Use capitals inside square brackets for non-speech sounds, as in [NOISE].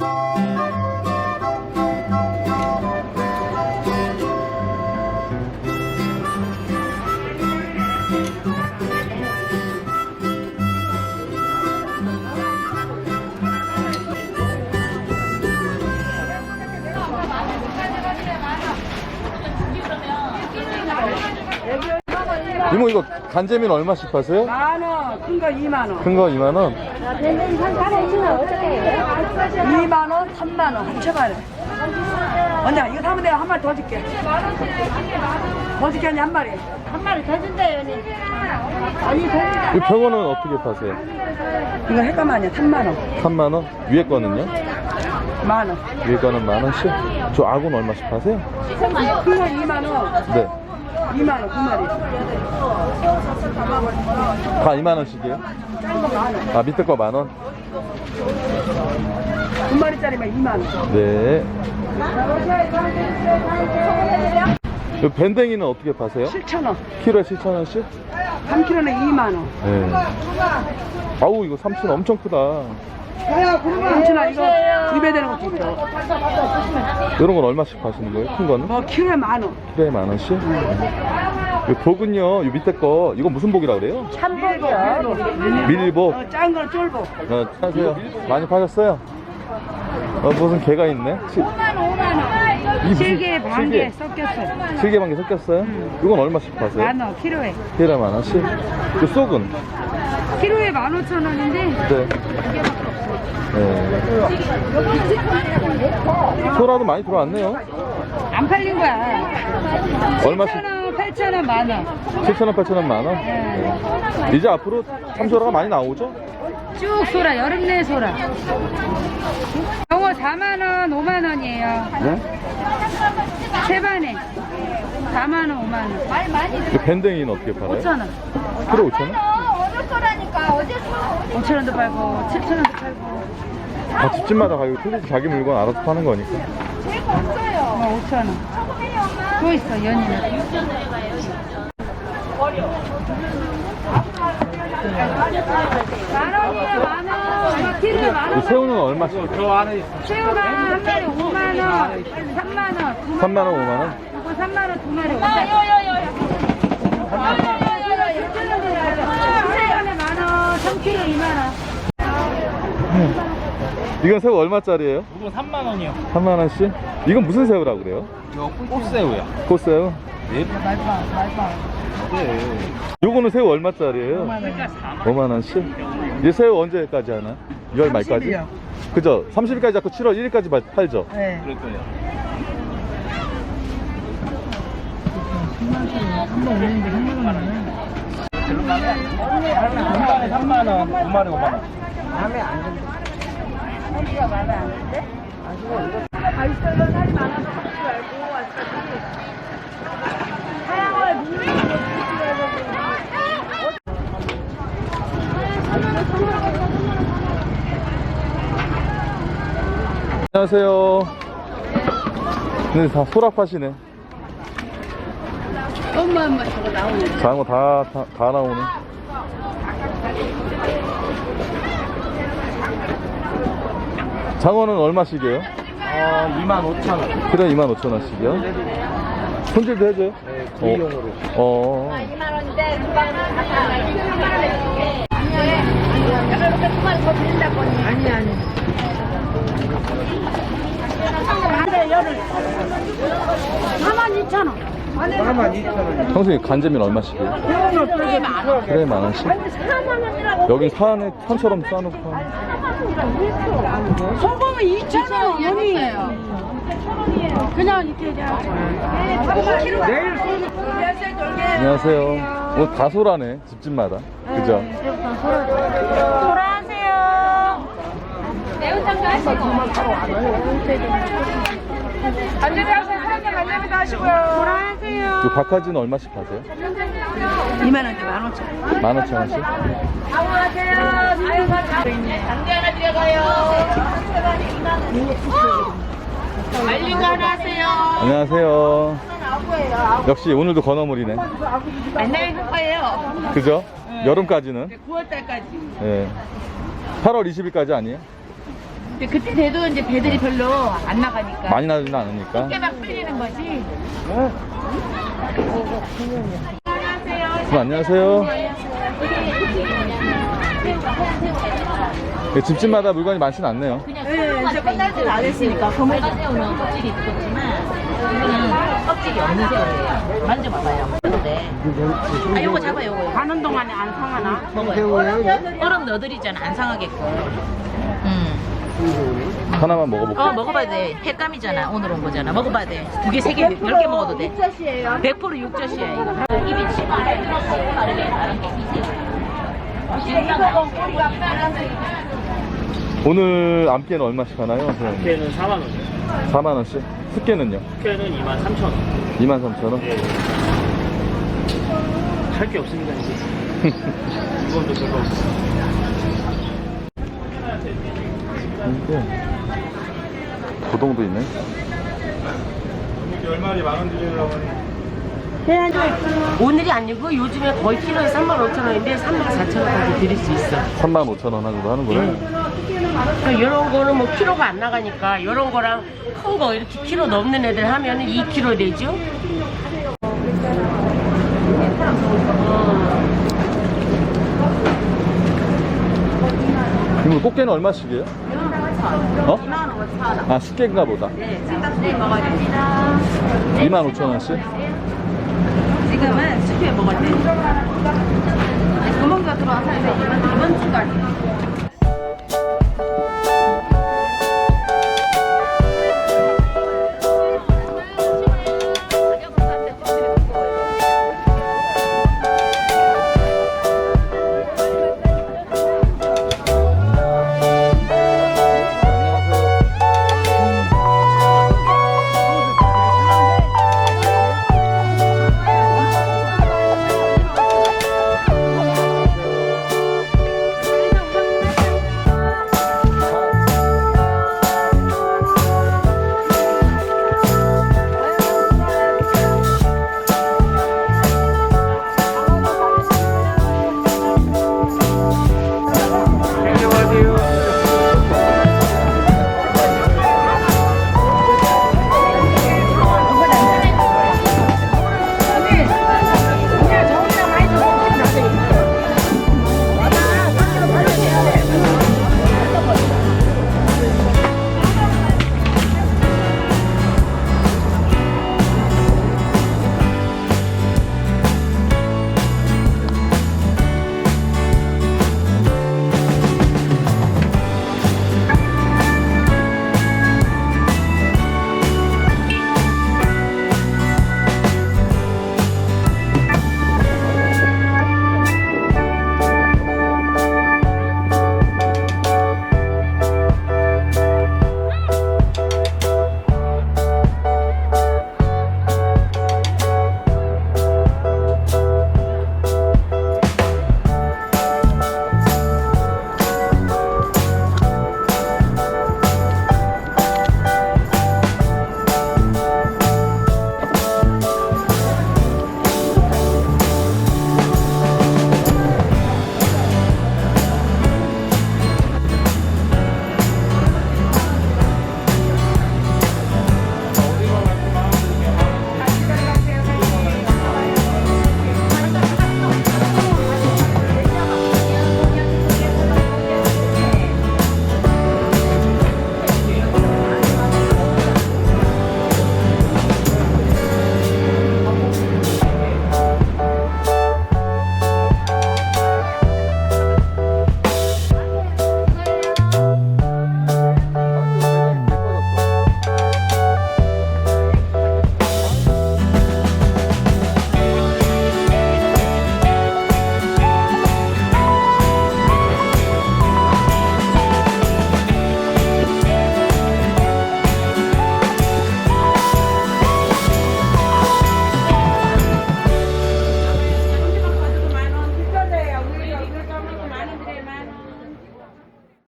Música 이모 이거 간재미는 얼마씩 파세요? 만 원, 큰 거 2만 원. 큰 거 2만 원. 2만 원, 3만 원. 합쳐봐요. 언니야, 이거 사면 내가 한 마리 더 줄게. 더 줄게, 언니 한 마리. 한 마리 더 준대요, 언니. 아니, 더 줄게. 이 병어는 어떻게 파세요? 이거 햇감 아니야, 3만 원. 3만 원. 위에 거는요? 만 원. 위에 거는 만 원씩. 저 아군 얼마씩 파세요? 큰 거 2만 원. 네. 2만 원, 두 마리. 다 2만 원씩이에요? 짠거만 원. 아 밑에 거 만 원. 두 마리짜리면 2만 원. 네. 이 밴댕이는 어떻게 파세요? 7천 원. 키로에 7천 원씩? 3kg는 2만 원. 네. 아우 이거 삼촌 엄청 크다. 삼촌아, 이거 두배 되는 것도 있어. 이런 건 얼마씩 파시는 거예요? 큰 거는? 뭐, 키로에 만 원. 키로에 만 원씩? 이 복은요, 이 밑에 거, 이건 무슨 복이라 그래요? 참복이요. 밀복. 어, 작은 거는 쫄복. 어, 안녕하세요. 많이 파셨어요? 어, 무슨 개가 있네? 치, 5만 원, 5만 원. 이 실개, 반개 실개. 섞였어. 실개 반 개 섞였어요? 이건 얼마씩 파세요? 만 원, 키로에. 키로에 만 원씩? 그 쏙은? 키로에 만 오천 원인데, 네. 네. 소라도 많이 들어왔네요. 안 팔린 거야. 얼마씩? 7,000원, 8,000원, 만 원. 7,000원, 8,000원 만 원? 네. 이제 앞으로 참소라가 많이 나오죠? 쭉 소라, 여름 내 소라. 영어 4만 원, 5만 원이에요. 네? 세반에 4만 원, 5만 원. 말 많이 그 밴댕이는 어떻게 팔아요? 5천 원. 키로 5,000원? 어느 거라니까 어제 서 5천 원도 팔고, 7천 원도 팔고. 다 집집마다 가격이 틀리지 자기 물건 알아서 파는 거니까. 재고 없어요. 어, 5천 원. 또 있어, 연이는. 만 원이에요, 만 원. 키로에 만이 원. 새우는 얼마씩? 새우가 한 마리 5만 원, 3만 원, 3만 원, 5만 원? 이거 3만 원, 두 마리. 아, 요요요요. 세간에 만 원, 3kg 2만 원. 이건 새우 얼마짜리예요? 이거 3만 원이요. 3만 원씩? 이건 무슨 새우라고 그래요? 이거 꽃새우야. 꽃새우? 네. 말빵, 말빵. 요거는 새우 얼마짜리예요? 5만 원씩? 이 새우 언제까지 하나? 2월 말까지? 30일이요. 그죠? 30일까지 잡고 7월 1일까지 팔죠? 네. 그럴 거예요. 한 마리 3만 원, 두 마리 5만 원. 안 녕하세요. 근데 다 소라파시네. 엄마 저거 나오네. 장어 다, 다, 다 나오네. 장어는 얼마씩이에요? 어, 2만 5천 원. 그래 2만 5천 원씩이요? 손질도 해줘요? 네, 구이용으로. 어. 어. 2만 원인데 누가 이렇게 두 마리 더 드린다고. 아니, 아니. 그래, 열을. 4만 2천 원. 4만 2천 원. 형수님 간재미는 얼마씩이에요? 그래, 만 원. 그래 만 원씩? 4만 원이라고. 여기 산에 산처럼 싸놓고 소금은 2천 원. 연이. 그냥 이렇게 그냥. 내일 안녕하세요 오늘 다 소라네 집집마다 그죠? 돌아가세요. 매운탕도 하시고. 안전히 하세요. 사장님 안전히 하시고요. 돌아가세요. 이 박하지는 얼마씩 파세요? 2만 원대 만 5천 원. 만 원씩? 안녕하세요. 장기 하나 들어가요. 알리고 하나 하세요. 안녕하세요 역시 오늘도 건어물이네 맨날 할 거예요. 그죠? 여름까지는 9월달까지. 예. 8월 20일까지 아니에요? 근데 그때 돼도 이제 배들이 별로 안 나가니까. 많이 나지는 않으니까. 깨막 끌리는 거지. 그럼 안녕하세요. 네, 집집마다 물건이 많지는 않네요. 네, 이제 끝날 때는 안 했으니까. 그러면 새우는 껍질이 있었지만 이거는 껍질이 없는 새우예요. 만져봐봐요. 네. 아, 요거 잡아 요거. 가는 동안에 안 상하나? 먹어요. 얼음 넣어드리잖아. 안 상하게끔. 음. 하나만 먹어볼게요. 어, 먹어봐야 돼. 횟감이잖아. 오늘 온 거잖아. 먹어봐야 돼. 두 개, 세 개, 열 개 먹어도 돼. 100% 육젓이야, 이거. 입이 치마 안 들어서 다르게 다른 게 이세. 오늘 암깨는 얼마씩 하나요? 선생님? 걔는 4만 원. 4만 원씩. 숙깨는요? 걔는 2만 3천 원. 2만 3천 원. 예. 할게 없습니다 이제. [LAUGHS] 이건도 별로 없어. 근데 고동도 있네. 오늘이 아니고 요즘에 거의 키로에 3만 5천 원인데 3만 4천 원까지 드릴 수 있어. 3만 5천 원 하고도 하는구나. 그러니까 이런 거는 뭐 키로가 안 나가니까 이런 거랑 큰 거 이렇게 키로 넘는 애들 하면 은 2키로 되죠. 그럼 꽃게는 얼마씩이에요? 어? 2만 5천 원. 아, 숙게인가 보다. 네, 2만 5천 원씩? 지금은 숙회 먹을 때. 구멍가 들어와서 이번, 이번 주까지.